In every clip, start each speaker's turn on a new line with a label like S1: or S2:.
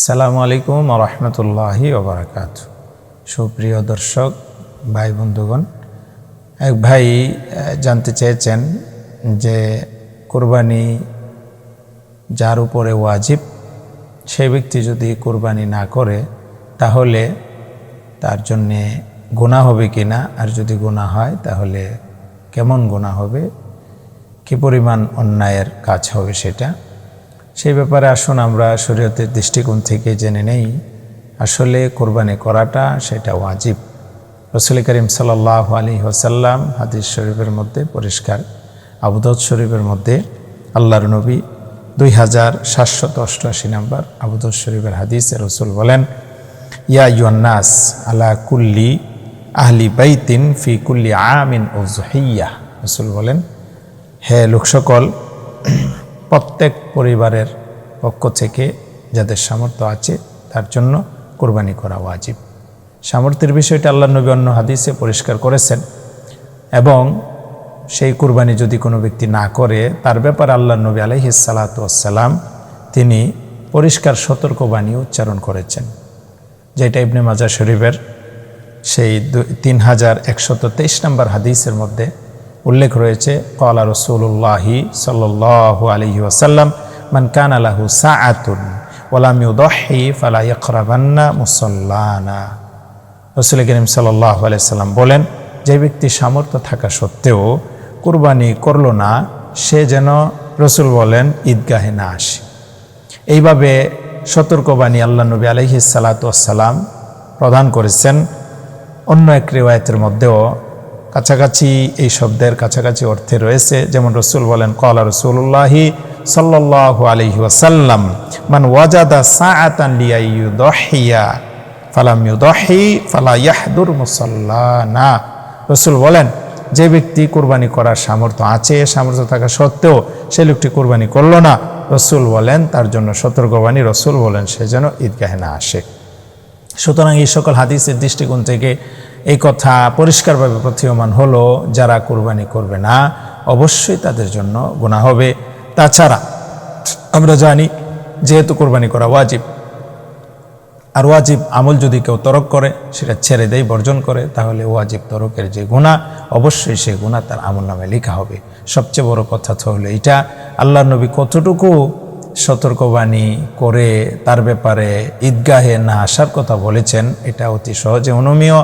S1: সালামু আলাইকুম রহমতুল্লাহি ওবরাকাত সুপ্রিয় দর্শক, ভাই, বন্ধুগণ, এক ভাই জানতে চেয়েছেন যে কোরবানি যার উপরে ওয়াজিব, সেই ব্যক্তি যদি কোরবানি না করে, তাহলে তার জন্যে গুণা হবে কি না? আর যদি গুণা হয়, তাহলে কেমন গুণা হবে? কি পরিমাণ অন্যায়ের কাজ হবে সেটা? সেই ব্যাপারে আসুন আমরা শরীয়তের দৃষ্টিকোণ থেকে জেনে নেই। আসলে কোরবানি করাটা সেটা ওয়াজিব। রসুল করিম সাল্লাহ আলী ওসাল্লাম হাদিস শরীফের মধ্যে পরিষ্কার। আবুদত শরীফের মধ্যে আল্লাহর নবী দুই হাজার সাতশত অষ্টআশি নাম্বার আবুদত শরীফের হাদিসে রসুল বলেন, ইয়া ইউন্নাস আলা কুল্লি আহলি বাইতিন ফি কুল্লি আমিন ও জহিয়া রসুল বলেন, হে লোক সকল প্রত্যেক পরিবারের পক্ষ থেকে যাদের সামর্থ্য আছে, তার জন্য কোরবানি করা ওয়াজিব। সামর্থ্যের বিষয়টা আল্লাহ নবী অন্য হাদিসে পরিষ্কার করেছেন এবং সেই কুরবানি যদি কোনো ব্যক্তি না করে, তার ব্যাপারে আল্লাহ নবী আলহিসাল্লাতাম তিনি পরিষ্কার সতর্কবাণী উচ্চারণ করেছেন, যেটা ইবনে মাজা শরীফের সেই তিন হাজার একশত তেইশ নম্বর হাদিসের মধ্যে উল্লেখ রয়েছে কলা রসুল্লাহি সাল্লু আলহি ওসাল্লাম মান কান আলাহু সাআতুন ওলাম ইউদহি ফালা ইকরাবান্না মুসল্লানা। রসুল করিম সাল্লাহ আলাইসাল্লাম বলেন, যে ব্যক্তি সামর্থ্য থাকা সত্ত্বেও কুরবানি করল না, সে যেন রসুল বলেন, ঈদগাহে না আসে। এইভাবে সতর্কবাণী আল্লাহ নবী আলহি সালাতাম প্রদান করেছেন। অন্য এক রেওয়ায়তের মধ্যেও কাছাকাছি এই শব্দের কাছাকাছি অর্থে রয়েছে, যেমন রসুল বলেন, কলা রসুল্লাহি সাল্লাহ আলহি ওয়াসাল্লাম, মান ওয়াজাদা সাআতান লিয়াইয়ুদহিয়া ফালাম ইউদহি ফালা ইয়াহদুর মুসাল্লানা। রসুল বলেন, যে ব্যক্তি কোরবানি করার সামর্থ্য আছে, সামর্থ্য থাকা সত্ত্বেও সে লোকটি কোরবানি করল না। রসুল বলেন, তার জন্য সতর্কবাণী রসুল বলেন, সে যেন ঈদগাহে না আসে। সুতরাং এই সকল হাদিসের দৃষ্টিকোণ থেকে এই কথা পরিষ্কারভাবে প্রতীয়মান হলো, যারা কোরবানি করবে না, অবশ্যই তাদের জন্য গুণা হবে। তাছাড়া আমরা জানি, যেহেতু কোরবানি করা ওয়াজিব, আর ওয়াজিব আমল যদি কেউ তরক করে, সেটা ছেড়ে দেয় বর্জন করে, তাহলে ওয়াজিব তরকের যে গুণা অবশ্যই সেই গুণা তার আমল নামে লেখা হবে। সবচেয়ে বড় কথা তো হলো এটা আল্লাহ নবী কতটুকু সতর্কবাণী করে তার ব্যাপারে ঈদগাহে না আসার কথা বলেছেন, এটা অতি সহজে অনুমীয়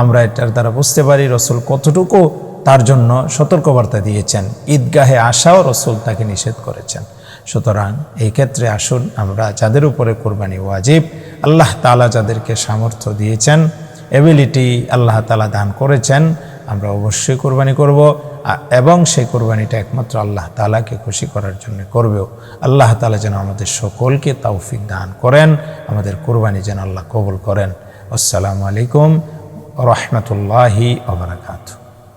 S1: আমরা এটার দ্বারা বুঝতে পারি রসুল কতটুকু তার জন্য সতর্কবার্তা দিয়েছেন। ঈদগাহে আসাও রসুল তাকে নিষেধ করেছেন। সুতরাং এই ক্ষেত্রে আসুন আমরা যাদের উপরে কোরবানি ওয়াজিব, আল্লাহ তালা যাদেরকে সামর্থ্য দিয়েছেন এবিলিটি আল্লাহ তালা দান করেছেন আমরা অবশ্যই কোরবানি করব। এবং সেই কোরবানিটা একমাত্র আল্লাহ তালাকে খুশি করার জন্য করবেও। আল্লাহ তালা যেন আমাদের সকলকে তৌফিক দান করেন, আমাদের কোরবানি যেন আল্লাহ কবুল করেন। আসসালামু আলাইকুম রহমতুল্লাহি আবরাকাতু